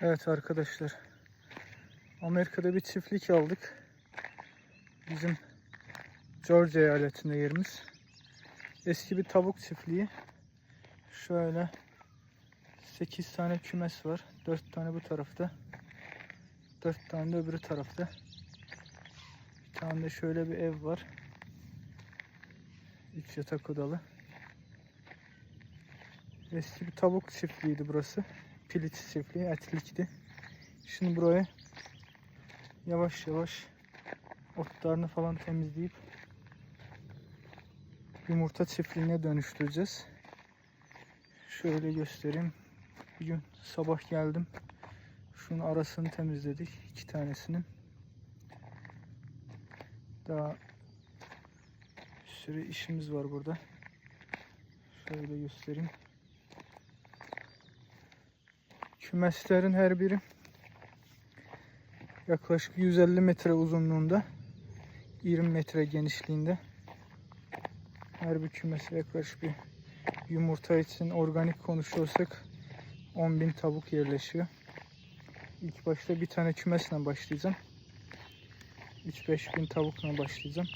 Evet arkadaşlar. Amerika'da bir çiftlik aldık. Bizim Georgia eyaletinde yerimiz. Eski bir tavuk çiftliği. Şöyle 8 tane kümes var. 4 tane bu tarafta. 4 tane de öbürü tarafta. Bir tane de şöyle bir ev var. 3 yatak odalı. Eski bir tavuk çiftliğiydi burası. Piliç çiftliği, etlikti. Şimdi buraya yavaş yavaş otlarını falan temizleyip yumurta çiftliğine dönüştüreceğiz. Şöyle göstereyim. Bir gün sabah geldim. Şunun arasını temizledik. iki tanesinin. Daha bir sürü işimiz var burada. Şöyle göstereyim. Kümeslerin her biri yaklaşık 150 metre uzunluğunda 20 metre genişliğinde her bir kümese yaklaşık bir yumurta için organik konuşuyorsak 10.000 tavuk yerleşiyor. İlk başta bir tane kümesle başlayacağım. 3-5 bin tavukla başlayacağım.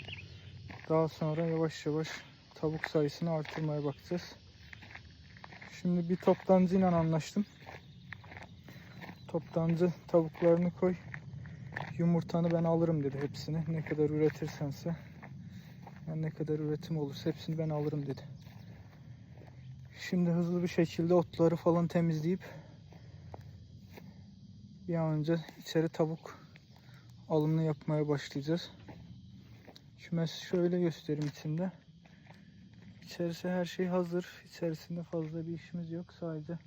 Daha sonra yavaş yavaş tavuk sayısını artırmaya bakacağız. Şimdi bir toptancıyla anlaştım. Toptancı tavuklarını koy. Yumurtanı ben alırım dedi hepsini. Ne kadar üretirsense. Yani ne kadar üretim olursa hepsini ben alırım dedi. Şimdi hızlı bir şekilde otları falan temizleyip bir an önce içeri tavuk alımını yapmaya başlayacağız. Kümes şöyle göstereyim içinde. İçerisi her şey hazır. İçerisinde fazla bir işimiz yok. Sadece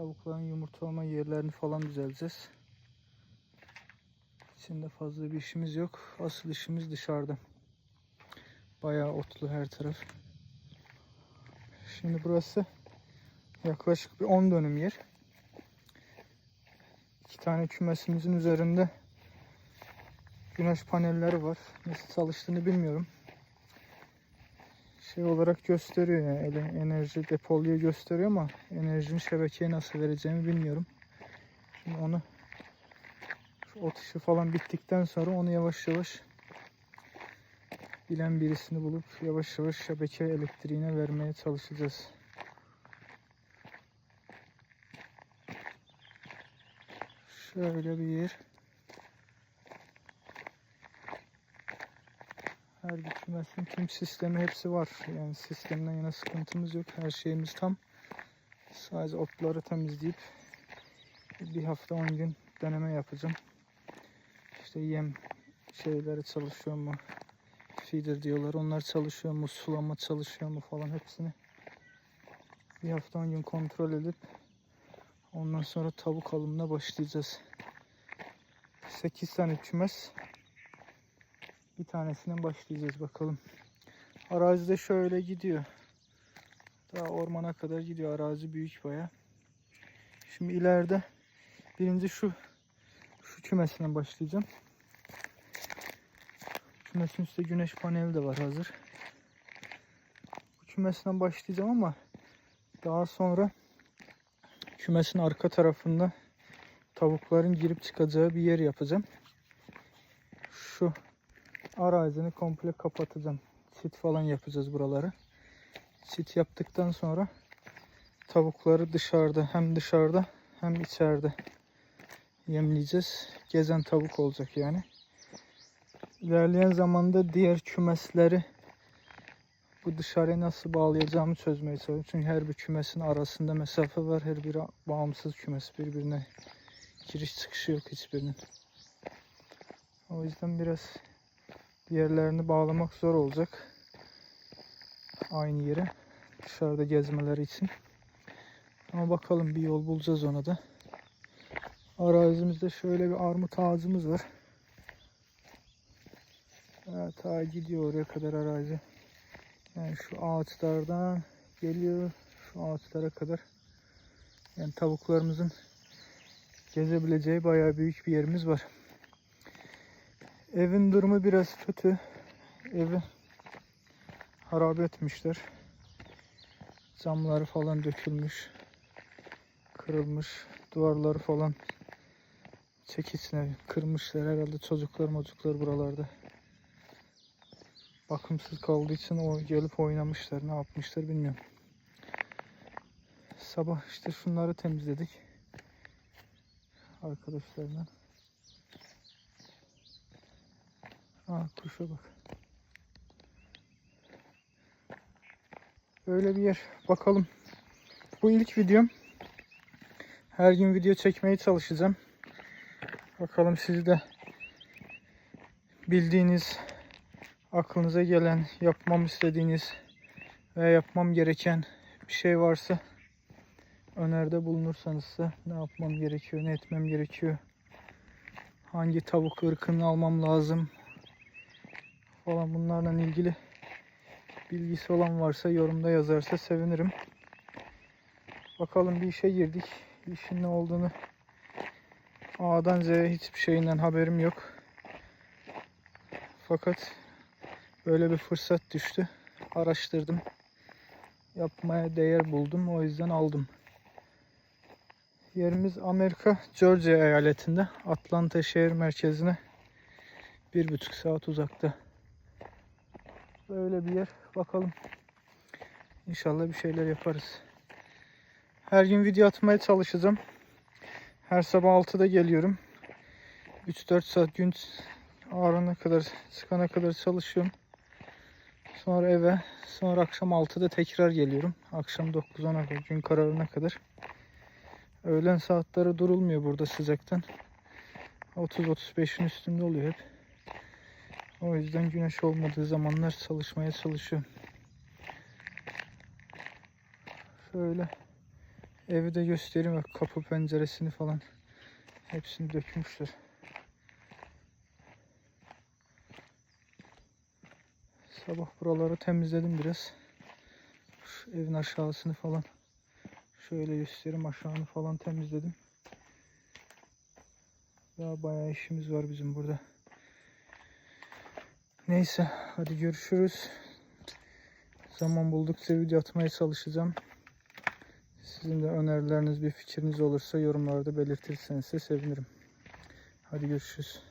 tavukların yumurtalama yerlerini falan düzelteceğiz. İçinde fazla bir işimiz yok. Asıl işimiz dışarıda. Bayağı otlu her taraf. Şimdi burası yaklaşık bir 10 dönüm yer. İki tane kümesimizin üzerinde güneş panelleri var. Nasıl çalıştığını bilmiyorum. Şey olarak gösteriyor yani enerji depoluyor gösteriyor ama enerjinin şebekeye nasıl vereceğimi bilmiyorum. Şimdi onu şu ot işi falan bittikten sonra onu yavaş yavaş bilen birisini bulup yavaş yavaş şebeke elektriğine vermeye çalışacağız. Şöyle bir yer. Her bir tüm sistemi hepsi var. Yani sistemden yana sıkıntımız yok. Her şeyimiz tam. Sadece otları temizleyip bir hafta 10 gün deneme yapacağım. İşte yem şeyleri çalışıyor mu? Feeder diyorlar. Onlar çalışıyor mu? Sulama çalışıyor mu falan hepsini bir hafta 10 gün kontrol edip ondan sonra tavuk alımına başlayacağız. 8 tane kümes bir tanesinden başlayacağız bakalım. Arazide şöyle gidiyor. Daha ormana kadar gidiyor. Arazi büyük baya. Şimdi ileride birinci şu şu kümesinden başlayacağım. Kümesin üstte güneş paneli de var hazır. Bu kümesinden başlayacağım ama daha sonra kümesin arka tarafında tavukların girip çıkacağı bir yer yapacağım. Şu arazini komple kapatacağım. Çit falan yapacağız buraları. Çit yaptıktan sonra tavukları dışarıda hem dışarıda hem içeride yemleyeceğiz. Gezen tavuk olacak yani. İlerleyen zamanda diğer kümesleri bu dışarıya nasıl bağlayacağımı çözmeye çalışıyorum. Çünkü her bir kümesin arasında mesafe var. Her biri bağımsız kümes. Birbirine giriş çıkışı yok hiçbirinin. O yüzden biraz diğerlerini bağlamak zor olacak. Aynı yere. Dışarıda gezmeleri için. Ama bakalım bir yol bulacağız ona da. Arazimizde şöyle bir armut ağacımız var. Evet, ta gidiyor oraya kadar arazi. Yani şu ağaçlardan geliyor şu ağaçlara kadar. Yani tavuklarımızın gezebileceği bayağı büyük bir yerimiz var. Evin durumu biraz kötü. Evi harap etmişler. Camları falan dökülmüş. Kırılmış. duvarları falan çekisine kırmışlar herhalde çocuklar mocuklar buralarda. Bakımsız kaldığı için o gelip oynamışlar ne yapmışlar bilmiyorum. Sabah işte şunları temizledik. Arkadaşlarla. Aa kuşa bak. Böyle bir yer. Bakalım. Bu ilk videom. Her gün video çekmeye çalışacağım. Bakalım siz de bildiğiniz, aklınıza gelen, yapmam istediğiniz veya yapmam gereken bir şey varsa öneride bulunursanız da ne yapmam gerekiyor, ne etmem gerekiyor, hangi tavuk ırkını almam lazım falan bunlarla ilgili bilgisi olan varsa yorumda yazarsa sevinirim. Bakalım bir işe girdik. İşin ne olduğunu A'dan Z'ye hiçbir şeyinden haberim yok. Fakat böyle bir fırsat düştü. Araştırdım. Yapmaya değer buldum. O yüzden aldım. Yerimiz Amerika Georgia eyaletinde. Atlanta şehir merkezine bir buçuk saat uzakta. Böyle bir yer. Bakalım. İnşallah bir şeyler yaparız. Her gün video atmaya çalışacağım. Her sabah 6'da geliyorum. 3-4 saat gün ağrına kadar, çıkana kadar çalışıyorum. Sonra eve, sonra akşam 6'da tekrar geliyorum. Akşam 9-10'a kadar, gün kararına kadar. Öğlen saatleri durulmuyor burada sıcaktan. 30-35'in üstünde oluyor hep. O yüzden güneş olmadığı zamanlar çalışmaya çalışıyorum. Şöyle evi de göstereyim bak kapı penceresini falan hepsini dökmüşler. Sabah buraları temizledim biraz. Şu evin aşağısını falan şöyle göstereyim aşağını falan temizledim. Daha bayağı işimiz var bizim burada. Neyse hadi görüşürüz. Zaman buldukça video atmaya çalışacağım. Sizin de önerileriniz bir fikriniz olursa yorumlarda belirtirseniz de sevinirim. Hadi görüşürüz.